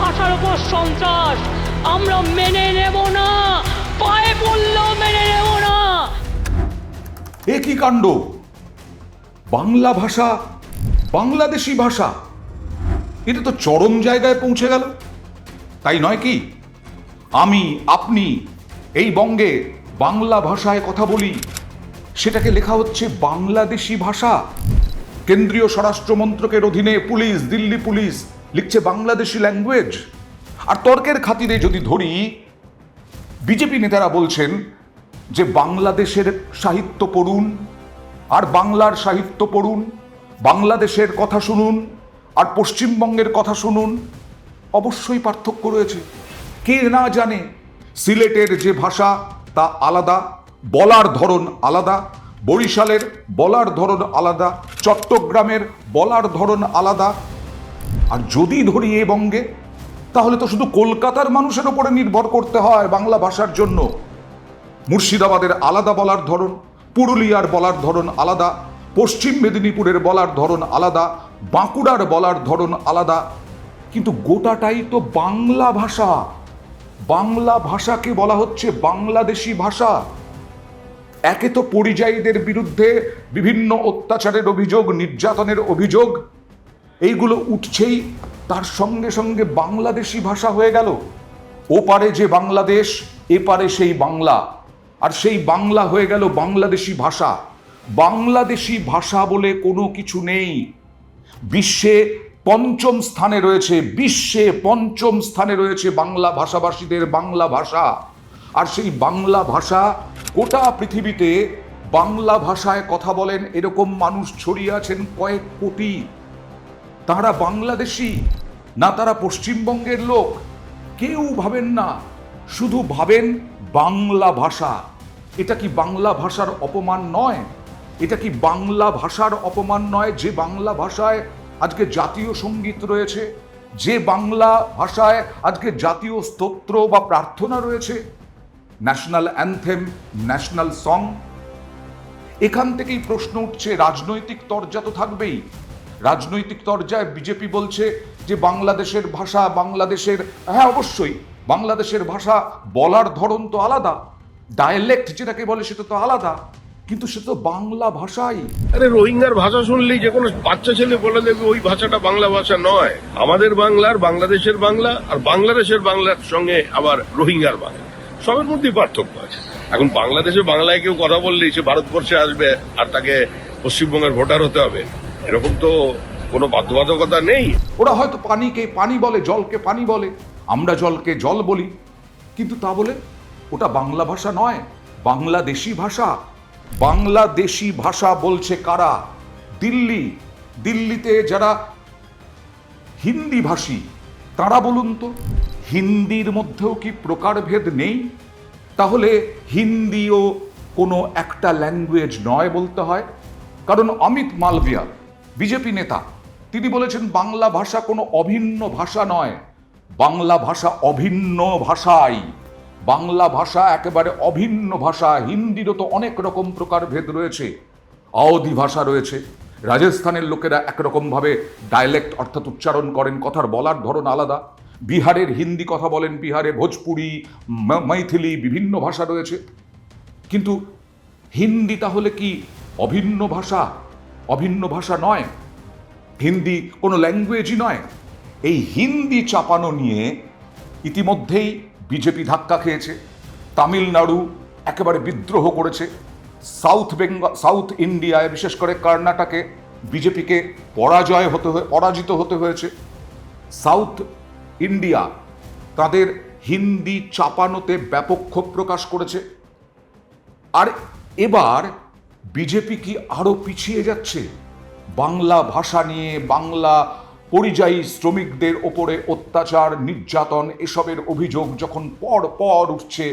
ভাষার উপর সন্ত্রাস। আমরা মেনে নেব না। পায়ে পড়লেও মেনে নেব না। এ কি কাণ্ড? বাংলা ভাষা, বাংলাদেশি ভাষা, এটা তো চরম জায়গায় পৌঁছে গেল। তাই নয় কি? আমি, আপনি এই বঙ্গে বাংলা ভাষায় কথা বলি, সেটাকে লেখা হচ্ছে বাংলাদেশি ভাষা। কেন্দ্রীয় স্বরাষ্ট্র মন্ত্রকের অধীনে পুলিশ, দিল্লি পুলিশ লিখছে বাংলাদেশি ল্যাঙ্গুয়েজ। আর তর্কের খাতিরে যদি ধরি, বিজেপি নেতারা বলছেন যে বাংলাদেশের সাহিত্য পড়ুন, আর বাংলার সাহিত্য পড়ুন, বাংলাদেশের কথা শুনুন, আর পশ্চিমবঙ্গের কথা শুনুন, অবশ্যই পার্থক্য রয়েছে। কে না জানে, সিলেটের যে ভাষা তা আলাদা, বলার ধরন আলাদা, বরিশালের বলার ধরন আলাদা, চট্টগ্রামের বলার ধরন আলাদা আর যদি ধরি এ বঙ্গে, তাহলে তো শুধু কলকাতার মানুষের ওপরে নির্ভর করতে হয় বাংলা ভাষার জন্য। মুর্শিদাবাদের আলাদা বলার ধরন, পুরুলিয়ার বলার ধরন আলাদা, পশ্চিম মেদিনীপুরের বলার ধরন আলাদা, বাঁকুড়ার বলার ধরন আলাদা। কিন্তু গোটাটাই তো বাংলা ভাষা। বাংলা ভাষাকে বলা হচ্ছে বাংলাদেশি ভাষা। একে তো পরিযায়ীদের বিরুদ্ধে বিভিন্ন অত্যাচারের অভিযোগ, নির্যাতনের অভিযোগ এইগুলো উঠছেই, তার সঙ্গে সঙ্গে বাংলাদেশি ভাষা হয়ে গেল। ওপারে যে বাংলাদেশ এপারে সেই বাংলা। আর সেই বাংলা হয়ে গেল বাংলাদেশি ভাষা। বাংলাদেশি ভাষা বলে কোনো কিছু নেই। বিশ্বে পঞ্চম স্থানে রয়েছে, বিশ্বে পঞ্চম স্থানে রয়েছে বাংলা ভাষাভাষীদের বাংলা ভাষা। আর সেই বাংলা ভাষা গোটা পৃথিবীতে বাংলা ভাষায় কথা বলেন, এরকম মানুষ ছড়িয়ে আছেন কয়েক কোটি। তারা বাংলাদেশি, না তারা পশ্চিমবঙ্গের লোক। কেউ ভাবেন না, শুধু ভাবেন বাংলা ভাষা। এটা কি বাংলা ভাষার অপমান নয়? এটা কি বাংলা ভাষার অপমান নয় যে বাংলা ভাষায় আজকে জাতীয় সংগীত রয়েছে? যে বাংলা ভাষায় আজকে জাতীয় স্তোত্র বা প্রার্থনা রয়েছে? National anthem, national song? এখান থেকেই প্রশ্ন উঠছে, রাজনৈতিক তরজা তো থাকবেই। রাজনৈতিক তরজায় বিজেপি বলছে যে বাংলাদেশের ভাষা বাংলাদেশের হ্যাঁ অবশ্যই, বাংলাদেশের ভাষা বলার ধরন তো আলাদা ডায়ালেক্ট যেটাকে বলে সেটা তো আলাদা, কিন্তু সে তো বাংলা ভাষাই। আরে, রোহিঙ্গার ভাষা শুনলেই যে কোনো বাচ্চা ছেলে বলে দেবে ওই ভাষাটা বাংলা ভাষা নয়। আমাদের বাংলার বাংলাদেশের বাংলা, আর বাংলাদেশের বাংলার সঙ্গে আবার রোহিঙ্গার বাংলা। সবের মধ্যেই পার্থক্য আছে। এখন বাংলাদেশে বাংলায় কেউ কথা বললেই সে ভারতবর্ষে আসবে, আর তাকে পশ্চিমবঙ্গের ভোটার হতে হবে। এরকম তো কোনো বাধ্যবাধকতা নেই। ওরা হয়তো পানিকে পানি বলে, জলকে পানি বলে। আমরা জলকে জল বলি। কিন্তু তা বলে ওটা বাংলা ভাষা নয়, বাংলাদেশি ভাষা। বাংলাদেশি ভাষা বলছে কারা? দিল্লি। দিল্লিতে যারা হিন্দি ভাষী তারা বলুন তো, হিন্দির মধ্যেও কি প্রকারভেদ নেই? তাহলে হিন্দিও কোনো একটা ল্যাঙ্গুয়েজ নয় বলতে হয়। কারণ অমিত মালভিয়া বিজেপি নেতা, তিনি বলেছেন বাংলা ভাষা কোনো অভিন্ন ভাষা নয়। বাংলা ভাষা অভিন্ন ভাষাই। বাংলা ভাষা একেবারে অভিন্ন ভাষা। হিন্দিরও তো অনেক রকম প্রকার ভেদ রয়েছে। আওধি ভাষা রয়েছে। রাজস্থানের লোকেরা একরকমভাবে ডায়ালেক্ট অর্থাৎ উচ্চারণ করেন, কথার বলার ধরন আলাদা। বিহারের হিন্দি কথা বলেন, বিহারে ভোজপুরি মৈথিলি বিভিন্ন ভাষা রয়েছে। কিন্তু হিন্দি তাহলে কি অভিন্ন ভাষা? অভিন্ন ভাষা নয়। হিন্দি কোনো ল্যাঙ্গুয়েজই নয়। এই হিন্দি চাপানো নিয়ে ইতিমধ্যেই বিজেপি ধাক্কা খেয়েছে। তামিলনাড়ু একেবারে বিদ্রোহ করেছে। সাউথ বেঙ্গল সাউথ ইন্ডিয়ায় বিশেষ করে কর্ণাটকে বিজেপিকে পরাজয় হতে হয়ে, পরাজিত হতে হয়েছে। সাউথ ইন্ডিয়া তাদের হিন্দি চাপানোতে ব্যাপক ক্ষোভ প্রকাশ করেছে। আর এবার বিজেপি কি আরও পিছিয়ে যাচ্ছে? বাংলা ভাষা নিয়ে বাংলা পরিযায়ী শ্রমিকদের ওপরে অত্যাচার, নির্যাতন, এসবের অভিযোগ যখন পর পর উঠছে,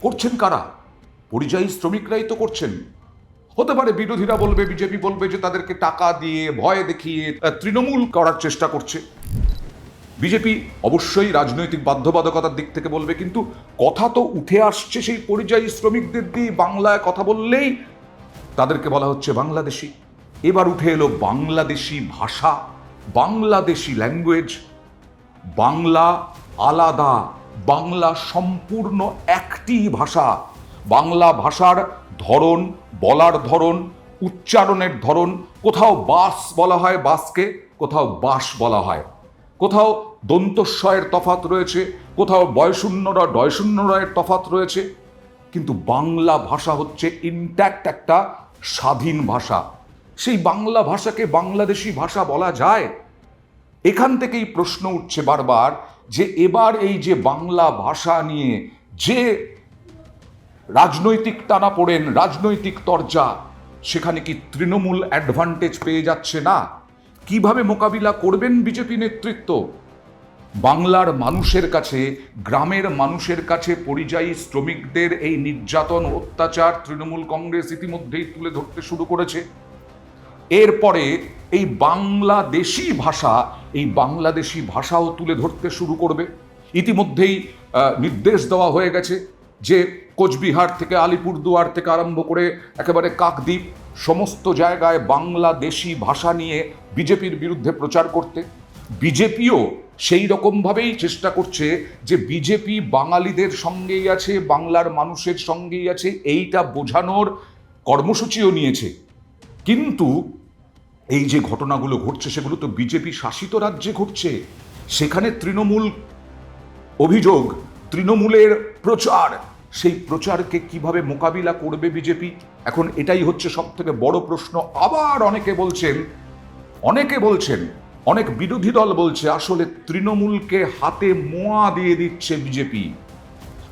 করছেন কারা? পরিযায়ী শ্রমিকরাই তো করছেন। হতে পারে বিরোধীরা বলবে, বিজেপি বলবে যে তাদেরকে টাকা দিয়ে, ভয় দেখিয়ে তৃণমূল করার চেষ্টা করছে। বিজেপি অবশ্যই রাজনৈতিক বাধ্যবাধকতার দিক থেকে বলবে, কিন্তু কথা তো উঠে আসছে সেই পরিযায়ী শ্রমিকদের দিয়ে বাংলায় কথা বললেই তাদেরকে বলা হচ্ছে বাংলাদেশি। এবার উঠে এলো বাংলাদেশি ভাষা, বাংলাদেশি ল্যাঙ্গুয়েজ। বাংলা আলাদা, বাংলা সম্পূর্ণ একটি ভাষা। বাংলা ভাষার ধরন, বলার ধরন, উচ্চারণের ধরন, কোথাও বাস বলা হয় বাসকে, কোথাও বাস বলা হয়। কোথাও দন্তস্বয়ের তফাত রয়েছে, কোথাও বয়শূন্যরা ডয়শূন্যরায়ের তফাত রয়েছে, কিন্তু বাংলা ভাষা হচ্ছে ইনট্যাক্ট একটা স্বাধীন ভাষা। সেই বাংলা ভাষাকে বাংলাদেশি ভাষা বলা যায়? এখান থেকেই প্রশ্ন উঠছে বারবার যে এবার এই যে বাংলা ভাষা নিয়ে যে রাজনৈতিক টানাপোড়েন রাজনৈতিক তরজা, সেখানে কি তৃণমূল অ্যাডভান্টেজ পেয়ে যাচ্ছে না? কীভাবে মোকাবিলা করবেন বিজেপি নেতৃত্ব? বাংলার মানুষের কাছে, গ্রামের মানুষের কাছে পরিযায়ী শ্রমিকদের এই নির্যাতন অত্যাচার তৃণমূল কংগ্রেস ইতিমধ্যেই তুলে ধরতে শুরু করেছে। এরপরে এই বাংলাদেশি ভাষা, এই বাংলাদেশি ভাষাও তুলে ধরতে শুরু করবে। ইতিমধ্যেই নির্দেশ দেওয়া হয়ে গেছে যে কোচবিহার থেকে আলিপুরদুয়ার থেকে আরম্ভ করে একেবারে কাকদ্বীপ, সমস্ত জায়গায় বাংলাদেশি ভাষা নিয়ে বিজেপির বিরুদ্ধে প্রচার করতে। বিজেপিও সেই রকমভাবেই চেষ্টা করছে যে বিজেপি বাঙালিদের সঙ্গেই আছে, বাংলার মানুষের সঙ্গেই আছে, এইটা বোঝানোর কর্মসূচিও নিয়েছে। কিন্তু এই যে ঘটনাগুলো ঘটছে, সেগুলো তো বিজেপি শাসিত রাজ্যে ঘটছে। সেখানে তৃণমূল অভিযোগ, তৃণমূলের প্রচার। সেই প্রচারকে কীভাবে মোকাবিলা করবে বিজেপি? এখন এটাই হচ্ছে সব থেকে বড় প্রশ্ন। আবার অনেকে বলছেন অনেকে বলছেন, অনেক বিরোধী দল বলছে, আসলে তৃণমূলকে হাতে মোয়া দিয়ে দিচ্ছে বিজেপি।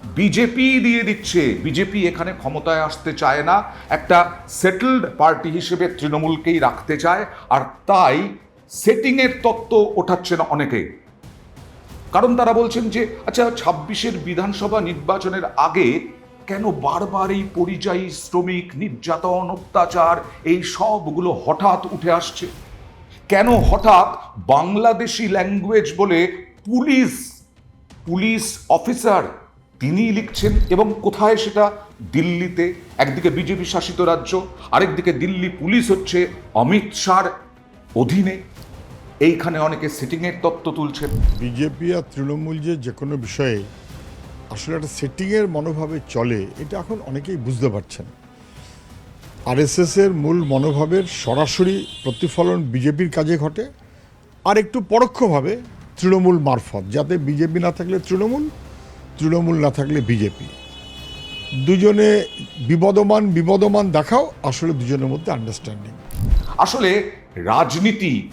বিজেপি দিয়ে দিচ্ছে। বিজেপি এখানে ক্ষমতায় আসতে চায় না। একটা সেটেলড পার্টি হিসেবে তৃণমূলকেই রাখতে চায়। আর তাই সেটিংয়ের তত্ত্ব ওঠাচ্ছে না অনেকে। কারণ তারা বলছেন যে আচ্ছা ছাব্বিশের বিধানসভা নির্বাচনের আগে কেন বারবার এই পরিযায়ী শ্রমিক, নির্যাতন, অত্যাচার, এই সবগুলো হঠাৎ উঠে আসছে? কেন হঠাৎ বাংলাদেশি ল্যাঙ্গুয়েজ বলে পুলিশ পুলিশ অফিসার তিনি লিখছেন এবং কোথায় সেটা? দিল্লিতে। একদিকে বিজেপি শাসিত রাজ্য, আরেকদিকে দিল্লি পুলিশ হচ্ছে অমিত শাহর অধীনে। এইখানে অনেকে সিটিংয়ের তত্ত্ব তুলছেন। বিজেপি আর তৃণমূল যে যে কোনো বিষয়ে আসলে একটা সেটিংয়ের মনোভাবে চলে এটা এখন অনেকেই বুঝতে পারছেন। আর আরএসএসের মূল মনোভাবের সরাসরি প্রতিফলন বিজেপির কাজে ঘটে আর একটু পরোক্ষভাবে তৃণমূল মারফত যাতে বিজেপি না থাকলে তৃণমূল তৃণমূল না থাকলে বিজেপি দুজনে বিবদমান বিবদমান দেখাও আসলে দুজনের মধ্যে আন্ডারস্ট্যান্ডিং আসলে রাজনীতি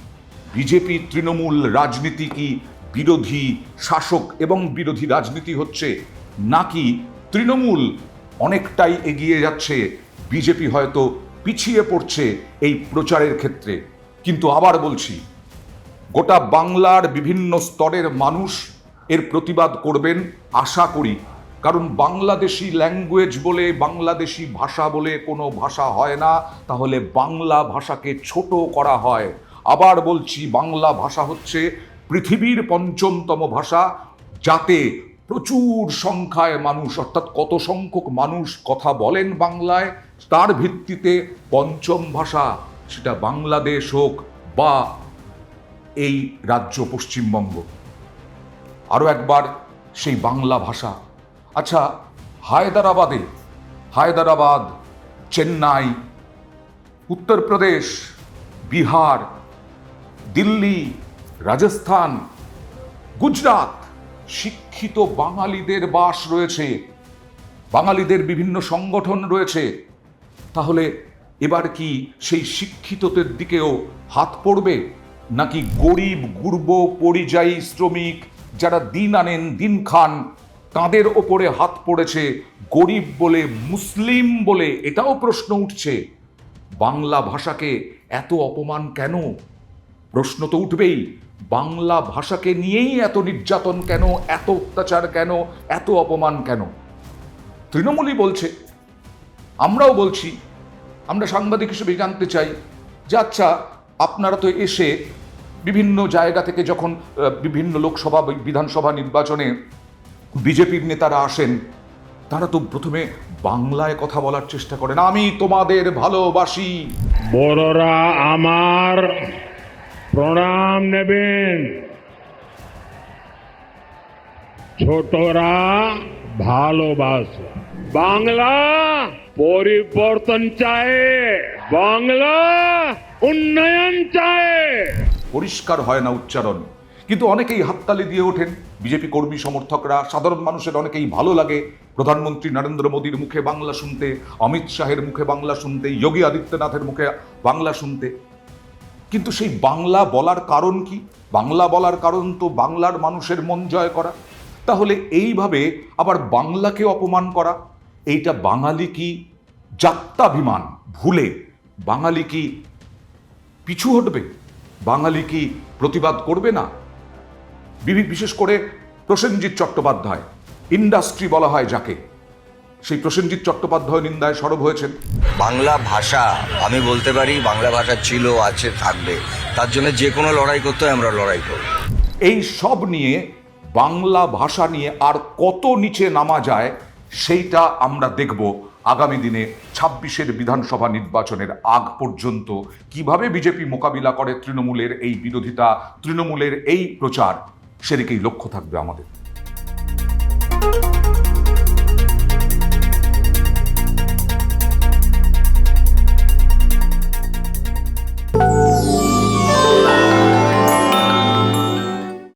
বিজেপি তৃণমূল রাজনীতি কি বিরোধী শাসক এবং বিরোধী রাজনীতি হচ্ছে নাকি তৃণমূল অনেকটাই এগিয়ে যাচ্ছে, বিজেপি হয়তো পিছিয়ে পড়ছে এই প্রচারের ক্ষেত্রে। কিন্তু আবার বলছি, গোটা বাংলার বিভিন্ন স্তরের মানুষ এর প্রতিবাদ করবেন আশা করি, কারণ বাংলাদেশি ল্যাঙ্গুয়েজ বলে, বাংলাদেশি ভাষা বলে কোনো ভাষা হয় না, তাহলে বাংলা ভাষাকে ছোট করা হয়। আবার বলছি, বাংলা ভাষা হচ্ছে পৃথিবীর পঞ্চমতম ভাষা, যাতে প্রচুর সংখ্যায় মানুষ, অর্থাৎ কত সংখ্যক মানুষ কথা বলেন বাংলায়, তার ভিত্তিতে পঞ্চম ভাষা সেটা বাংলাদেশ হোক বা এই রাজ্য পশ্চিমবঙ্গ। আরও একবার সেই বাংলা ভাষা। আচ্ছা হায়দ্রাবাদে, হায়দ্রাবাদ, চেন্নাই, উত্তরপ্রদেশ, বিহার দিল্লি, রাজস্থান, গুজরাট শিক্ষিত বাঙালিদের বাস রয়েছে। বাঙালিদের বিভিন্ন সংগঠন রয়েছে। তাহলে এবার কি সেই শিক্ষিতদের দিকেও হাত পড়বে? নাকি গরিব, গুর্ব, পরিযায়ী শ্রমিক যারা দিন আনেন, দিন খান, তাদের ওপরে হাত পড়েছে গরিব বলে, মুসলিম বলে? এটাও প্রশ্ন উঠছে। বাংলা ভাষাকে এত অপমান কেন? প্রশ্ন তো উঠবেই, বাংলা ভাষাকে নিয়েই এত নির্যাতন কেন, এত অত্যাচার কেন, এত অপমান কেন? তৃণমূলই বলছে, আমরাও বলছি, আমরা সাংবাদিক হিসেবে জানতে চাই যে আচ্ছা আপনারা তো এসে বিভিন্ন জায়গা থেকে যখন বিভিন্ন লোকসভা, বিধানসভা নির্বাচনে বিজেপির নেতারা আসেন, তারা তো প্রথমে বাংলায় কথা বলার চেষ্টা করেন, আমি তোমাদের ভালোবাসি। বড়রা আমার প্রণাম নেবেন। ছোটরা ভালোবাসে। বাংলা পরিবর্তন চায়। বাংলা উন্নয়ন চায়। পরিষ্কার হয় না উচ্চারণ। কিন্তু অনেকেই হাততালি দিয়ে ওঠেন। বিজেপি কর্মী সমর্থকরা, সাধারণ মানুষের অনেকেই ভালো লাগে। প্রধানমন্ত্রী নরেন্দ্র মোদীর মুখে বাংলা শুনতে, অমিত শাহের মুখে বাংলা শুনতে, যোগী আদিত্যনাথের মুখে বাংলা শুনতে। কিন্তু সেই বাংলা বলার কারণ কি? বাংলা বলার কারণ তো বাংলার মানুষের মন জয় করা। তাহলে এইভাবে আবার বাংলাকে অপমান করা? এইটা বাঙালি কি যাত্রাভিমান ভুলে বাঙালি কি পিছু হটবে? বাঙালি কি প্রতিবাদ করবে না? বিশেষ করে প্রসেনজিৎ চট্টোপাধ্যায়, ইন্ডাস্ট্রি বলা হয় যাকে। সেই প্রসেনজিৎ চট্টোপাধ্যায় নিন্দায় সরব হয়েছেন। বাংলা ভাষা আমি বলতে পারি বাংলা ভাষা ছিল আছে থাকবে। তার জন্য যে কোনো লড়াই করতে হয় আমরা লড়াই করব। এই সব নিয়ে বাংলা ভাষা নিয়ে আর কত নিচে নামা যায় সেইটা আমরা দেখব আগামী দিনে ছাব্বিশের বিধানসভা নির্বাচনের আগ পর্যন্ত। কীভাবে বিজেপি মোকাবিলা করে তৃণমূলের এই বিরোধিতা তৃণমূলের এই প্রচার সেদিকেই লক্ষ্য থাকবে আমাদের।